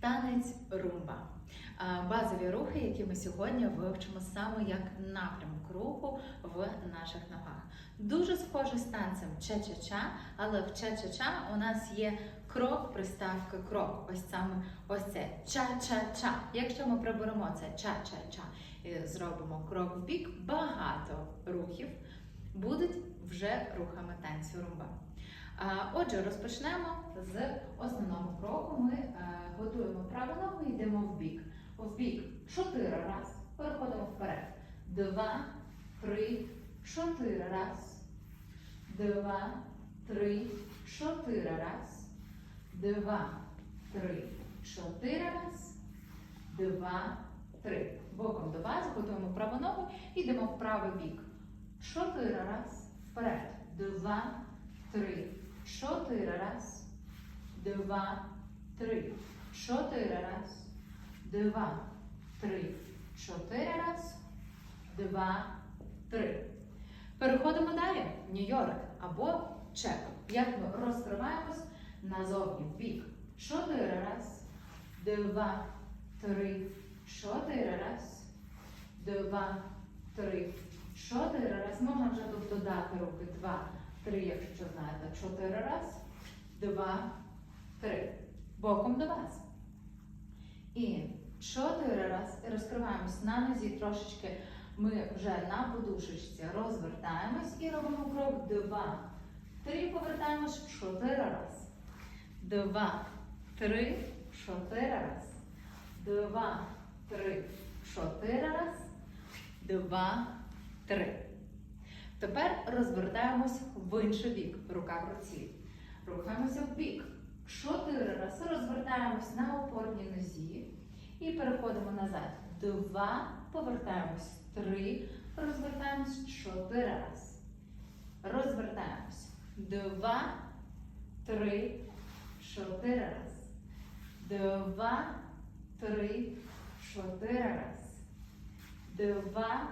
Танець румба. Базові рухи, які ми сьогодні вивчимо саме як напрямок руху в наших ногах. Дуже схоже з танцем ча-ча-ча, але в ча-ча-ча у нас є крок, приставка крок. Ось саме ось це ча-ча-ча. Якщо ми приберемо це ча-ча-ча і зробимо крок в бік, багато рухів будуть вже рухами танцю румба. Отже, розпочнемо з основного кроку. Ми е, готуємо праву ногу йдемо в бік. В бік чотири раз. Переходимо вперед. Два, три, чотири раз. Два, три, чотири раз. Два, три, чотири раз. Два, три. Боком до вас готуємо праву ногу йдемо в правий бік. Чотири раз. Вперед. Два, три, чотири раз. Два, три, чотири раз. Два, три, чотири раз. Два, три. Переходимо далі. Нью-Йорк або чек. Як ми розкриваємось назовні в бік. Чотири раз. Два, три, чотири раз. Два, три, чотири раз. Можна вже тут додати руки. Два, три, якщо знаєте. Чотири раз. Два, три. Боком до вас. І чотири раз. І розкриваємось на нозі трошечки. Ми вже на подушечці розвертаємось і робимо крок. Два. Три. Повертаємось чотири раз. Два, три, чотири раз. Два, три, чотири раз. Два, три. Тепер розвертаємось в інший бік. Рука в руці. Рухаємося в бік. Чотири рази. Розвертаємось на опорній нозі. І переходимо назад. Два. Повертаємось. Три. Розвертаємось чотири раз. Розвертаємось. Два, три, чотири раз. Два, три, чотири раз. Два,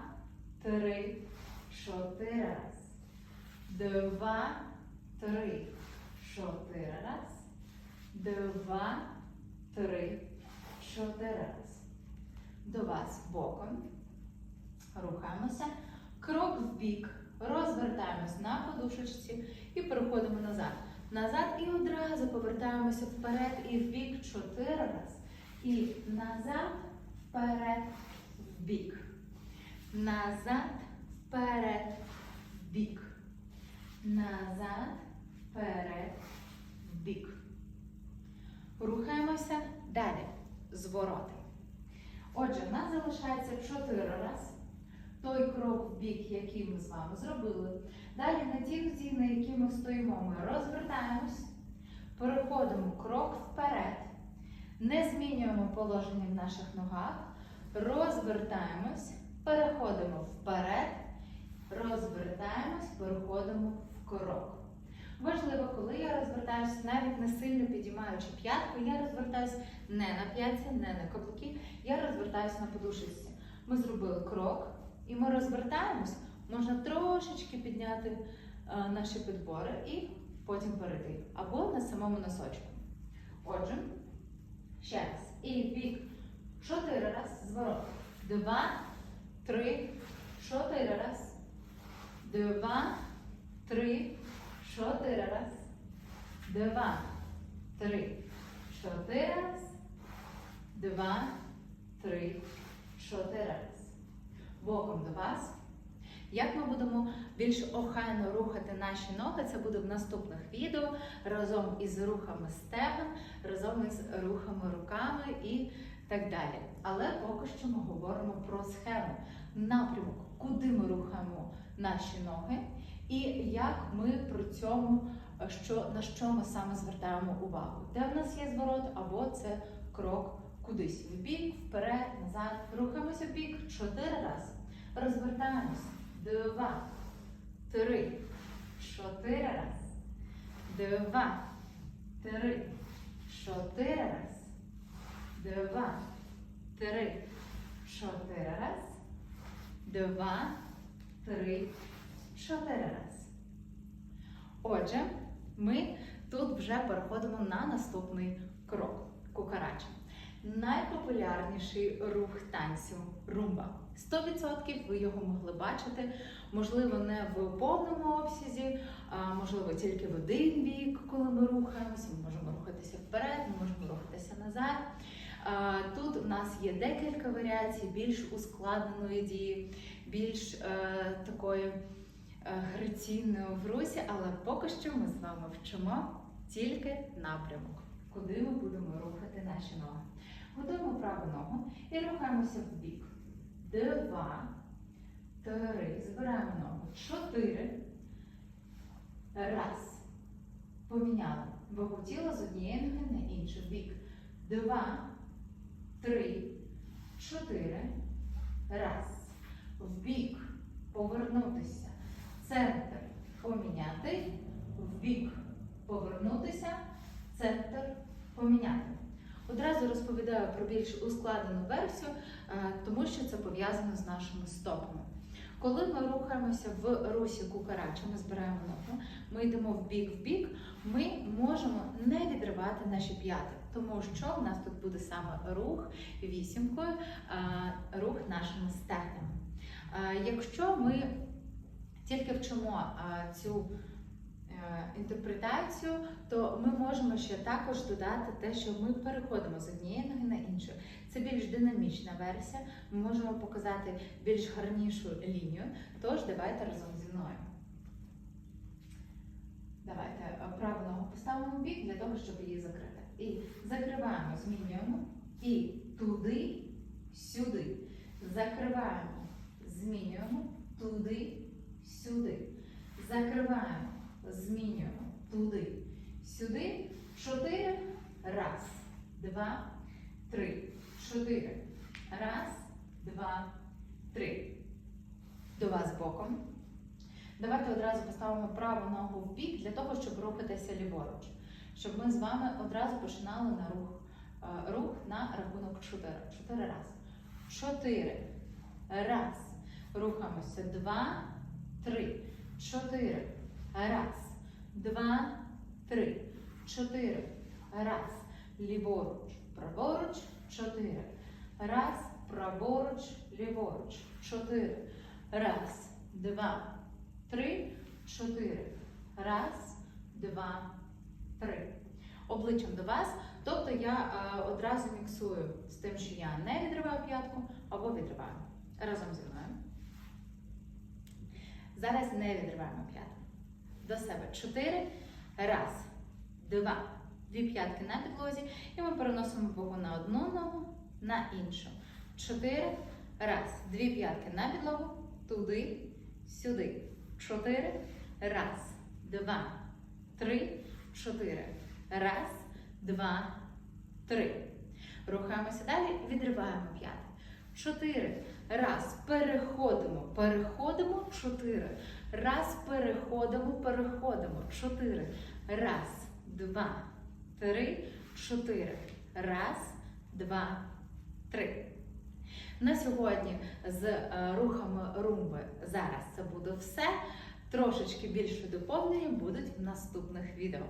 три, чотири раз. Два, три, чотири раз. Два, три, чотири раз. До вас боком. Рухаємося. Крок в бік. Розвертаємось на подушечці і переходимо назад. Назад і одразу повертаємося вперед і в бік чотири раз. І назад, вперед, в бік. Назад, вперед, бік. Назад, вперед, бік. Рухаємося далі. Звороти. Отже, в нас залишається чотири раз. Той крок в бік, який ми з вами зробили. Далі на ті нозі, на які ми стоїмо, ми розвертаємось, переходимо крок вперед, не змінюємо положення в наших ногах, розвертаємось, переходимо вперед, розвертаємось, переходимо в крок. Важливо, коли я розвертаюся, навіть не сильно підіймаючи п'ятку, я розвертаюся не на п'ятці, не на каблуки, я розвертаюся на подушечці. Ми зробили крок. І ми розвертаємось, можна трошечки підняти е, наші підбори і потім перейти. Або на самому носочку. Отже, ще раз. І бік. Чотири раз. Зворот. Два, три, чотири раз. Два, три, чотири раз. Два, три, чотири раз. Два, три, чотири раз боком до вас. Як ми будемо більш охайно рухати наші ноги, це буде в наступних відео разом із рухами стегон, разом із рухами руками і так далі. Але поки що ми говоримо про схему, напрямок, куди ми рухаємо наші ноги, і як ми при цьому, що, на що ми саме звертаємо увагу. Де в нас є зворот, або це крок кудись в бік, вперед, назад. Рухаємося в бік чотири рази. Розвертаємось. Два, три, чотири раз. Два, три, чотири раз. Два, три, чотири раз. Два, три, чотири раз. Отже, ми тут вже переходимо на наступний крок. Кукарача. найпопулярніший рух танцю румба. 100% ви його могли бачити, можливо, не в повному обсязі, а можливо, тільки в один бік, коли ми рухаємося. Ми можемо рухатися вперед, ми можемо рухатися назад. Тут у нас є декілька варіацій, більш ускладненої дії, більш е, такої е, граційної в русі, але поки що ми з вами вчимо тільки напрямок, куди ми будемо рухати наші ноги. Готуємо праву ногу і рухаємося в бік. Два, три. Збираємо ногу. Чотири. Раз. Поміняли. Вагу тіла з однієї ноги на іншу бік. Два, три, чотири. Раз. Вбік. Повернутися. Центр. Поміняти. Вбік. Повернутися. Центр. Поміняти. Одразу розповідаю про більш ускладену версію, е, тому що це пов'язано з нашими стопами. Коли ми рухаємося в русі кукарача, ми збираємо ногу, ми йдемо в бік в бік, ми можемо не відривати наші п'яти, тому що в нас тут буде саме рух вісімкою, рух нашими стегнами. Якщо ми тільки вчимо цю інтерпретацію, то ми можемо ще також додати те, що ми переходимо з однієї ноги на іншу. Це більш динамічна версія. Ми можемо показати більш гарнішу лінію. Тож давайте разом зі мною. Давайте е, праву ногу поставимо в бік для того, щоб її закрити. І закриваємо, змінюємо. І туди, сюди. Закриваємо, змінюємо, туди, сюди. Закриваємо, змінюємо, туди, сюди. Чотири. Раз, два, три. Чотири. Раз, два, три. До вас боком. Давайте одразу поставимо праву ногу в бік для того, щоб рухатися ліворуч. Щоб ми з вами одразу починали на рух, е, рух на рахунок 4. 4 раз. 4. Раз. Рухаємося. 2, 3. 4. Раз. 2, 3. 4. Раз. Ліворуч. Праворуч. 4. Раз. Праворуч. Ліворуч. 4. Раз. Два. Три, чотири. Раз, два, три. Обличчям до вас. Тобто я е, одразу міксую з тим, що я не відриваю п'ятку або відриваю. Разом зі мною. Зараз не відриваємо п'ятку. До себе. Чотири. Раз, два. Дві п'ятки на підлозі. І ми переносимо вагу на одну ногу, на іншу. Чотири. Раз. Дві п'ятки на підлогу. Туди, сюди. Чотири. Раз, два, три, чотири. Раз, два, три. Рухаємося далі, відриваємо п'яти. Чотири. Раз. Переходимо. Переходимо. Чотири. Раз. Переходимо. Переходимо. Чотири. Раз, два, три, чотири. Раз, два, три. На сьогодні з е, рухами румби зараз це буде все. Трошечки більше доповнення будуть в наступних відео.